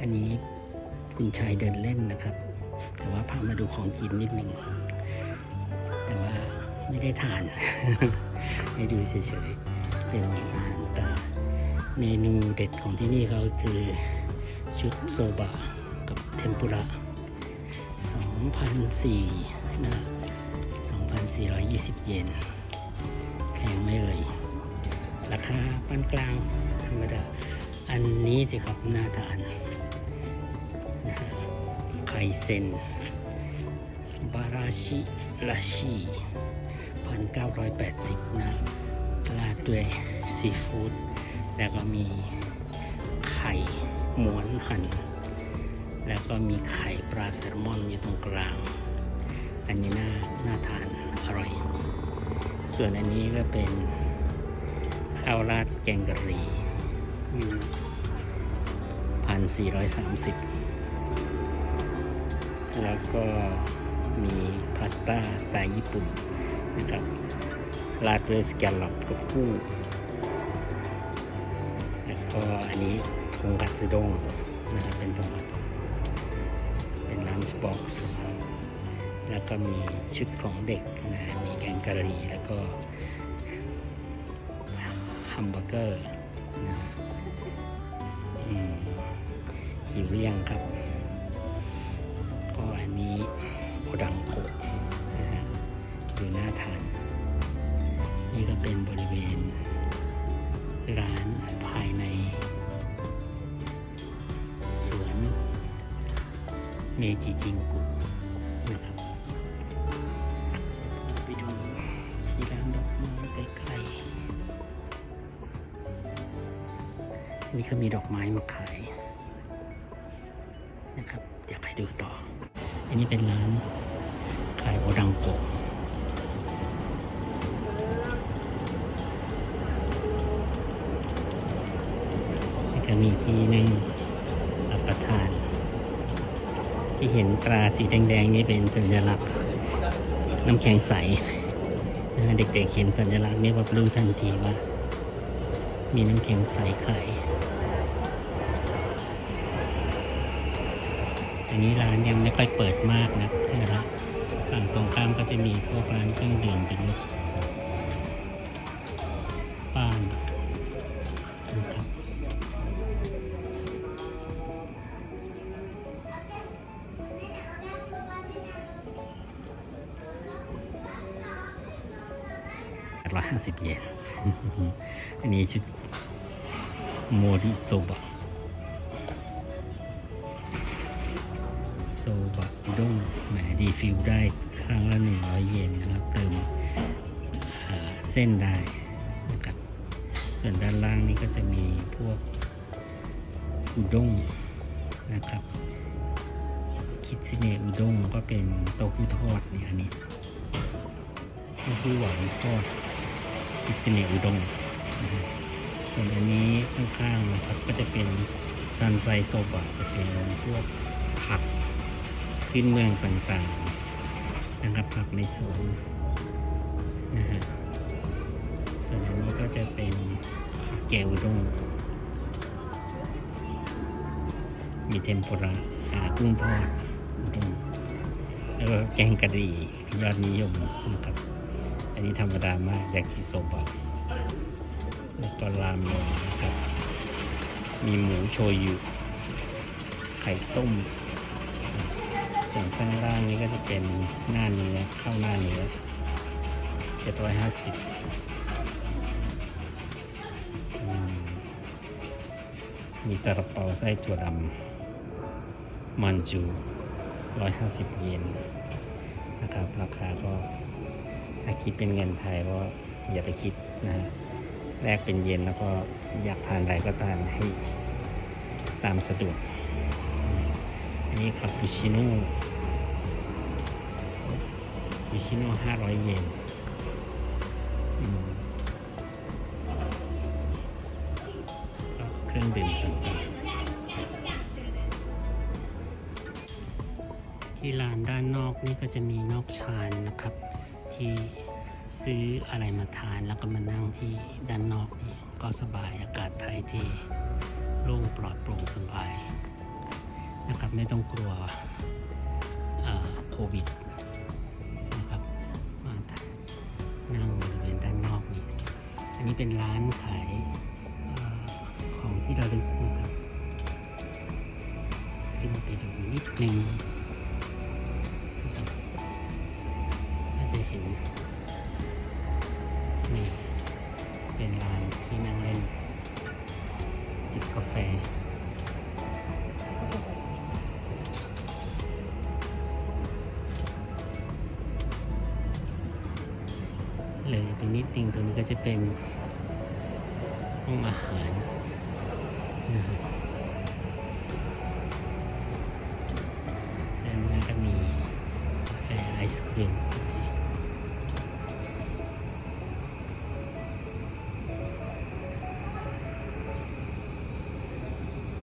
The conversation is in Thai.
อันนี้คุณชายเดินเล่นนะครับ แต่ว่าพามาดูของกินนิดหนึ่ง แต่ว่าไม่ได้ทาน ให้ดูเฉยๆ เป็นอาหารตาเมนูเด็ดของที่นี่เขาคือ ชุดโซบะกับเทมปุระ2,004นะ2,420 เยนแพงไหม่เลย ราคาปานกลางธรรมดา อันนี้สิครับน่าทานนะ ไคเซน บาราชิราชิพันเก้าร้อยแปดสิบนะราดด้วยซีฟู้ดแล้วก็มีไข่ม้วนหั่น แล้วก็มีไข่ปลาแซลมอนอยู่ตรงกลาง อันนี้น่าน่าทานอร่อย ส่วนอันนี้ก็เป็นข้าวราดแกงกะหรี่พันสี่ร้อยสามสิบ แล้วก็มีพาสต้าสไตล์ญี่ปุ่นนะครับราดด้วยสแกลลอปกับกุ้งแล้วก็อันนี้ทงคัตสึด้งนะครับเป็นทงคัตสึเป็นลันช์บ็อกซ์แล้วก็มีชุดของเด็กนะมีแกงกะหรี่แล้วก็ฮัมเบอร์เกอร์นะอืมหิวหรือยังครับ นนี้โอดังโกะนะฮะอยู่หน้าทาน นี่ก็เป็นบริเวณ ร้านภายใน สวนเมจิจิงกุนะครับไปดูที่ร้านดอกไม้ใกล้ๆนี่เขามีดอกไม้มาขายนะครับ อยากให้ดูต่อ อันนี้เป็นร้านขายโอดังโกะแล้วก็มีที่นั่งรับประทาน ที่เห็นตราสีแดงๆ นี่เป็นสัญลักษณ์น้ำแข็งใสนะเด็กๆเห็นสัญลักษณ์นี้ว่ารู้ทันทีว่า มีน้ำแข็งใสขาย อันนี้ร้านยังไม่ค่อยเปิดมากนะนะครับฝั่งตรงข้ามก็จะมีพวกร้านเครื่องดื่มเป็นรถบ้านนะครับร้อยห้าสิบเยน อันนี้ชุดโมริโซบะ ดงแหมดีฟิลได้ครั้งละหนึ่งร้อยเยนนะครับเติมเส้นได้นะครับส่วนด้านล่างนี้ก็จะมีพวกอุด้งนะครับคิดซิเนอุด้งก็เป็นเต้าหู้ทอดเนี่ยอันนี้เต้าหู้หวานทอดคิดซิเนอุด้งส่วนอันนี้ข้างๆนะครับก็จะเป็นซันไซโซบะจะเป็นพวกผัก พื้นเมืองต่างๆนะครับผักในสวนนะฮะส่วนอันนี้ก็จะเป็นแกวอุด้งมีเทมปุระหากุ้งทอดด้งแล้วก็แกงกะหรี่ยอดนิยมนะครับ อันนี้ธรรมดามากยากิโซบะแล้วก็รามยอนนะครับ มีหมูโชยุไข่ต้ม ส่วนข้างล่างนี้ก็จะเป็นหน้าเนื้อเข้าหน้าเนื้อเจ็ดร้อยห้าสิบมีซาลาเปาไส้ถั่วดำมันจูร้อยห้าสิบเยนนะครับ ราคาก็ถ้าคิดเป็นเงินไทยก็อย่าไปคิดนะฮะแลกเป็นเยนแล้วก็อยากทานอะไรก็ทานให้ตามสะดวก อันนี้คาปูชิโน่ คาปูชิโน่ห้าร้อยเยนเครื่องดื่มต่างๆ ที่ลานด้านนอกนี่ก็จะมีนอกชานนะครับ ที่ซื้ออะไรมาทานแล้วก็มานั่งที่ด้านนอกนี่ก็สบายอากาศไทยที่โล่งปลอดโปร่งสบายนะครับไม่ต้องกลัวโควิด เป็นร้านขายอของที่เราลึกนะครับขึ้นไปดูนิดนึงน่าจะเห็นนี่เป็นร้านที่นั่งเล่นจิบกาแฟ เลยไปนิดนึงตรงนี้ก็จะเป็นห้องอาหารนะฮะด้านหน้าก็มีกาแฟไอศครีม